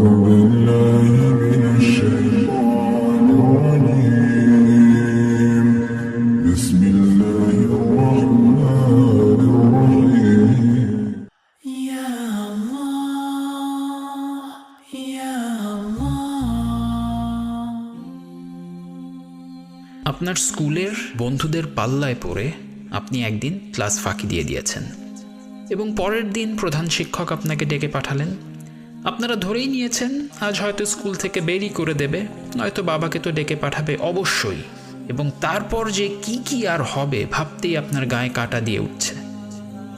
আপনার স্কুলের বন্ধুদের পাল্লায় পড়ে আপনি একদিন ক্লাস ফাঁকি দিয়ে দিয়েছেন। এবং পরের দিন প্রধান শিক্ষক আপনাকে ডেকে পাঠালেন। আপনারা ধরেই নিয়েছেন, আজ হয়তো স্কুল থেকে বেরি করে দেবে, নয়তো বাবাকে তো ডেকে পাঠাবে অবশ্যই। এবং তারপর যে কি কি আর হবে ভাবতেই আপনার গায়ে কাটা দিয়ে উঠছে।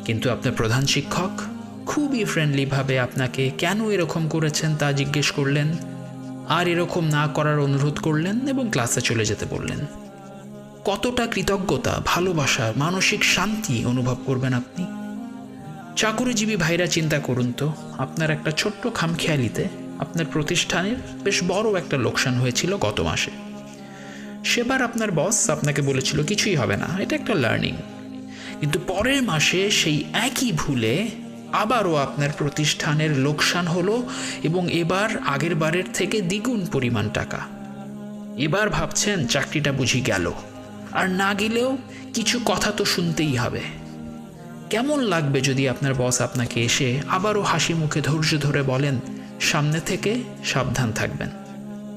কিন্তু আপনার প্রধান শিক্ষক খুবই ফ্রেন্ডলিভাবে আপনাকে কেন এরকম করেছেন তা জিজ্ঞেস করলেন, আর এরকম না করার অনুরোধ করলেন এবং ক্লাসে চলে যেতে বললেন। কতটা কৃতজ্ঞতা, ভালোবাসা, মানসিক শান্তি অনুভব করবেন আপনি? চাকুরিজীবী ভাইরা চিন্তা করুন তো, আপনার একটা ছোট্ট খামখেয়ালিতে আপনার প্রতিষ্ঠানের বেশ বড় একটা লোকসান হয়েছিল গত মাসে। সেবার আপনার বস আপনাকে বলেছিল, কিছুই হবে না, এটা একটা লার্নিং কিন্তু পরের মাসে সেই একই ভুলে আবারও আপনার প্রতিষ্ঠানের লোকসান হলো এবং এবার আগের বারের থেকে দ্বিগুণ পরিমাণ টাকা। এবার ভাবছেন, চাকরিটা বুঝি গেল। আর না গেলেও কিছু কথা তো শুনতেই হবে। কেমন লাগবে যদি আপনার বস আপনাকে এসে আবারও হাসি মুখে ধৈর্য ধরে বলেন, সামনে থেকে সাবধান থাকবেন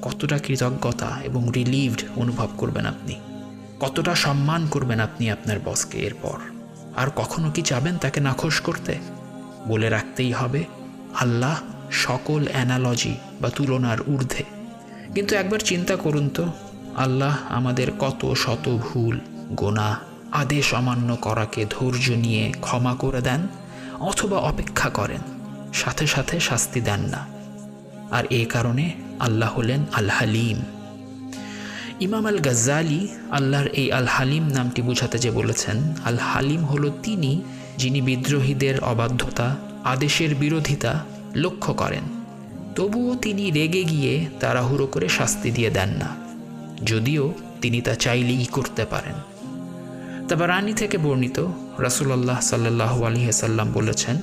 কতটা কৃতজ্ঞতা এবং রিলিভড অনুভব করবেন আপনি? কতটা সম্মান করবেন আপনি আপনার বসকে এরপর? আর কখনো কি চাবেন তাকে নাখোশ করতে? বলে রাখতেই হবে, আল্লাহ সকল অ্যানালজি বা তুলনার ঊর্ধ্বে। কিন্তু একবার চিন্তা করুন তো, আল্লাহ আমাদের কত শত ভুল গোনা আদেশ অমান্য করাকে ধৈর্য নিয়ে ক্ষমা করে দেন অথবা অপেক্ষা করেন। সাথে সাথে শাস্তি দেন না। আর এ কারণে আল্লাহ হলেন আল হালিম ইমাম আল গাজ্জালি আল্লাহর এই আল হালিম নামটি বোঝাতে যে বলেছেন আল হালিম হলো তিনি যিনি বিদ্রোহীদের অবাধ্যতা, আদেশের বিরোধিতা লক্ষ্য করেন। তবুও তিনি রেগে গিয়ে তাড়াহুড়ো করে শাস্তি দিয়ে দেন না। যদিও তিনি তা চাইলেই করতে পারেন। তবে রানী থেকে বর্ণিত রাসুলাল্লাহ সাল্লাহ আলহিহাসাল্লাম বলেছেন,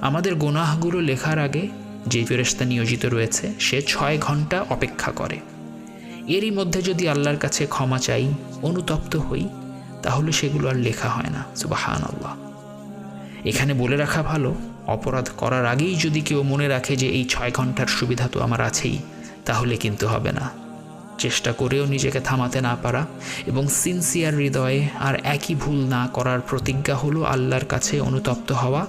আমাদের গোনাহগুলো লেখার আগে যে ফেরেস্তা নিয়োজিত রয়েছে, সে ছয় ঘণ্টা অপেক্ষা করে। এরই মধ্যে যদি আল্লাহর কাছে ক্ষমা চাই, অনুতপ্ত হই, তাহলে সেগুলো আর লেখা হয় না। সুবাহান আল্লাহ এখানে বলে রাখা ভালো, অপরাধ করার আগেই যদি কেউ মনে রাখে যে এই ছয় ঘণ্টার সুবিধা তো আমার আছেই, তাহলে কিন্তু হবে না। চেষ্টা করেও নিজেকে থামাতে না পারা এবং সিনসিয়ার হৃদয়ে আর একই ভুল না করার প্রতিজ্ঞা হলো আল্লাহর কাছে অনুতপ্ত হওয়া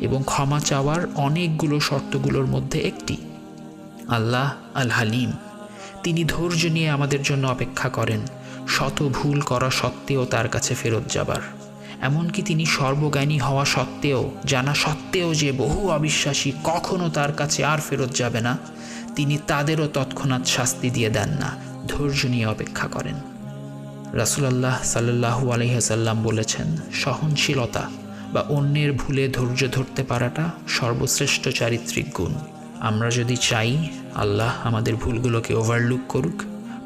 এবং ক্ষমা চাওয়ার অনেকগুলো শর্তগুলোর মধ্যে একটি। আল্লাহ আল হালিম তিনি ধৈর্য নিয়ে আমাদের জন্য অপেক্ষা করেন। শত ভুল করা সত্ত্বেও তার কাছে ফেরত যাবার। এমনকি তিনি সর্বজ্ঞানী হওয়া সত্ত্বেও, জানা সত্ত্বেও যে বহু অবিশ্বাসী কখনো তার কাছে আর ফেরত যাবে না, তিনি তাদেরও তৎক্ষণাৎ শাস্তি দিয়ে দেন না, ধৈর্য নিয়ে অপেক্ষা করেন। রাসুলাল্লাহ সাল্লাহু আলহিহাসাল্লাম বলেছেন, সহনশীলতা বা অন্যের ভুলে ধৈর্য ধরতে পারাটা সর্বশ্রেষ্ঠ চারিত্রিক গুণ। আমরা যদি চাই আল্লাহ আমাদের ভুলগুলোকে ওভারলুক করুক,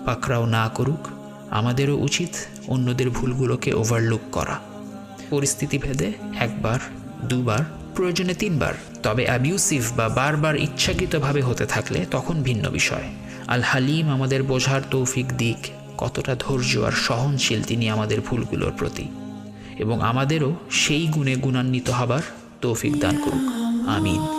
পাকড়াও না করুক, আমাদেরও উচিত অন্যদের ভুলগুলোকে ওভারলুক করা। পরিস্থিতি ভেদে একবার, দুবার, প্রয়োজনে তিনবার। তবে অ্যাবিউসিভ বা বারবার ইচ্ছাকৃতভাবে হতে থাকলে তখন ভিন্ন বিষয়। আল হালিম আমাদের বোঝার তৌফিক দিক, কতটা ধৈর্য আর সহনশীল তিনি আমাদের ভুলগুলোর প্রতি। এবং আমাদেরও সেই গুণে গুণান্বিত হবার তৌফিক দান করুক। আমিন।